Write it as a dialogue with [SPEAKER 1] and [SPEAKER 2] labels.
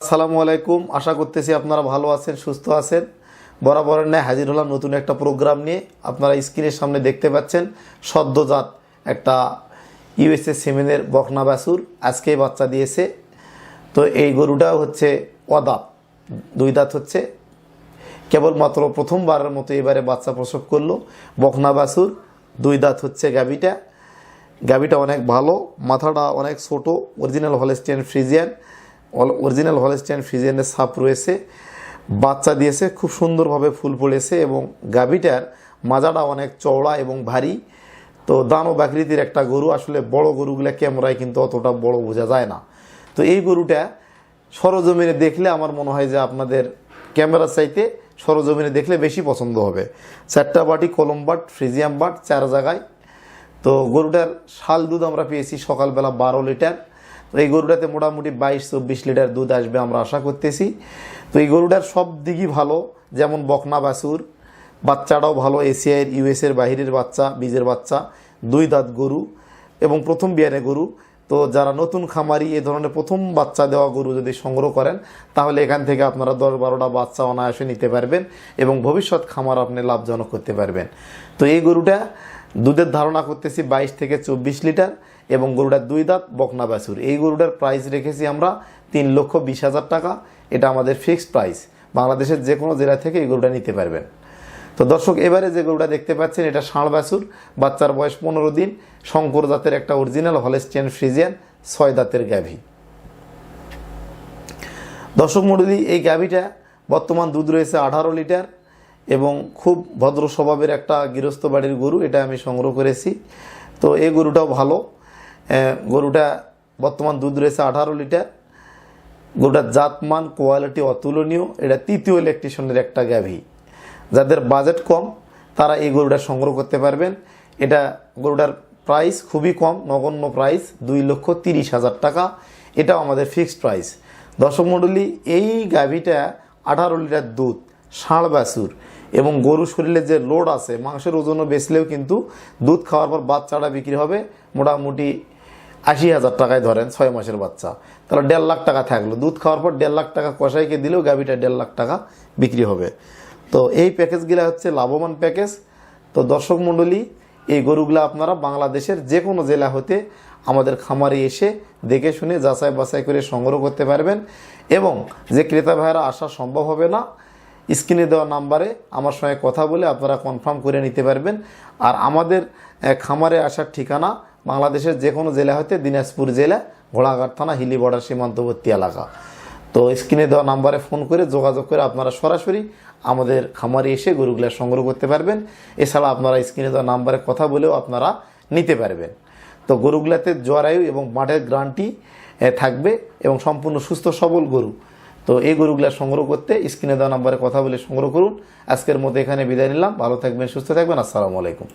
[SPEAKER 1] আসসালামু আলাইকুম। আশা করতেছি আপনারা ভালো আছেন, সুস্থ আছেন। বরাবরের ন্যায় হাজির হলাম নতুন একটা প্রোগ্রাম নিয়ে। আপনারা স্ক্রিনের সামনে দেখতে পাচ্ছেন সদ্যজাত একটা ইউএসএ সিমেনের বকনা বাসুর আজকেই বাচ্চা দিয়েছে। তো এই গরুটা হচ্ছে অদাপ দুই দাঁত হচ্ছে। কেবলমাত্র প্রথমবারের মতো এবারে বাচ্চা প্রসব করল বকনা বাসুর দুই দাঁত হচ্ছে গাবিটা গাবিটা অনেক ভালো, মাথাটা অনেক ছোট original Holstein Friesian original Holstein ফ্রিজিয়ানের সাপ রয়েছে, বাচ্চা দিয়েছে, খুব সুন্দরভাবে ফুল পড়েছে এবং গাবিটার মাজাটা অনেক চওড়া এবং ভারী। তো দান ও বাকৃতির একটা গরু, আসলে বড় গরুগুলা ক্যামেরায় কিন্তু অতটা বড় বোঝা যায় না। তো এই গরুটা সরজমিনে দেখলে আমার মনে হয় যে আপনাদের ক্যামেরার চাইতে সরজমিনে দেখলে বেশি পছন্দ হবে। চারটা বাটি কলম বাট, ফ্রিজিয়াম বাট, চার জায়গায়। তো গরুটার শাল দুধ আমরা পেয়েছি সকালবেলা বারো লিটার। তো এই গরুটাতে মোটামুটি বাইশ, চব্বিশ লিটার দুধ আসবে আমরা আশা করতেছি। তো এই গরুটার সব দিকই ভালো, যেমন বকনা বাছুর, বাচ্চাটাও ভালো এশিয়ার ইউএসের বাহিরের বাচ্চা, বীজের বাচ্চা, দুই দাঁত গরু এবং প্রথম বিয়ানে গরু। তো যারা নতুন খামারি, এ ধরনের প্রথম বাচ্চা দেওয়া গরু যদি সংগ্রহ করেন, তাহলে এখান থেকে আপনারা দশ বারোটা বাচ্চা অনায়াসে নিতে পারবেন এবং ভবিষ্যৎ খামার আপনি লাভজনক করতে পারবেন। তো এই গরুটা দুধের ধারণা করতেছি বাইশ থেকে চব্বিশ লিটার এবং গরুটার দুই দাঁত বকনা বাছুর। এই গরুটার প্রাইস রেখেছি আমরা তিন লক্ষ বিশ হাজার টাকা। এটা আমাদের ফিক্সড প্রাইস বাংলাদেশের যে কোনো জেলা থেকে এই গরুটা নিতে পারবেন। তো দর্শক, এবারে যে গরুটা দেখতে পাচ্ছেন, এটা ষাঁড় বাছুর। বাচ্চার বয়স পনেরো দিন। শঙ্কর জাতের একটা অরিজিনাল হলেস্টিয়ান ফ্রিজিয়ান ছয় দাঁতের গাভী। দর্শক মণ্ডলী এই গাভীটা বর্তমান দুধ রয়েছে আঠারো লিটার। এবং খুব ভদ্র স্বভাবের একটা গৃহস্থ বাড়ির গরু, এটা আমি সংগ্রহ করেছি। তো এই গরুটাও ভালো। গরুটা বর্তমান দুধ রয়েছে আঠারো লিটার। গরুটার জাতমান, কোয়ালিটি অতুলনীয়। এটা তৃতীয় ইলেকট্রিশনের একটা গাভী। যাদের বাজেট কম, তারা এই গরুটা সংগ্রহ করতে পারবেন। এটা গরুটার প্রাইস খুবই কম, নগণ্য প্রাইস দুই লক্ষ তিরিশ হাজার টাকা। এটাও আমাদের ফিক্সড প্রাইস দর্শক মণ্ডলী, এই গাভীটা আঠারো লিটার দুধ, ষাঁড় বাছুর। এবং গরু শরীরে যে লোড আছে, মাংসের ওজনও বেচলেও কিন্তু দুধ খাওয়ার পর বাচ্চাটা বিক্রি হবে মোটামুটি আশি হাজার টাকায় ধরেন, ছয় মাসের বাচ্চা। তাহলে দেড় লাখ টাকা থাকল। দুধ খাওয়ার পর দেড় লাখ টাকা কষাইকে দিলেও গাভীটা দেড় লাখ টাকা বিক্রি হবে। তো এই প্যাকেজগুলো হচ্ছে লাভবান প্যাকেজ। তো দর্শক মণ্ডলী, এই গরুগুলো আপনারা বাংলাদেশের যে কোনো জেলা হতে আমাদের খামারে এসে দেখে শুনে যাচাই বাছাই করে সংগ্রহ করতে পারবেন এবং যে ক্রেতা ভাইয়েরা আসা সম্ভব হবে না স্ক্রিনে দেওয়া নাম্বারে আমার সঙ্গে কথা বলে আপনারা কনফার্ম করে নিতে পারবেন। আর আমাদের খামারে আসার ঠিকানা বাংলাদেশের যে কোনো জেলা হতে দিনাজপুর জেলা, ঘোড়াঘাট থানা, হিলি বর্ডার সীমান্তবর্তী এলাকা। তো স্ক্রিনে দেওয়া নাম্বারে ফোন করে যোগাযোগ করে আপনারা সরাসরি আমাদের খামারে এসে গরুগুলা সংগ্রহ করতে পারবেন। এছাড়া আপনারা স্ক্রিনে দেওয়া নাম্বারে কথা বলেও আপনারা নিতে পারবেন। তো গরুগুলাতে জরায়ু এবং মাঠের গ্রান্টি থাকবে এবং সম্পূর্ণ সুস্থ সবল গরু। তো এই গরুগুলা সংগ্রহ করতে স্ক্রিনে দেওয়া নাম্বারে কথা বলে সংগ্রহ করুন। আজকের মতো এখানে বিদায় নিলাম। ভালো থাকবেন, সুস্থ থাকবেন। আসসালামু আলাইকুম।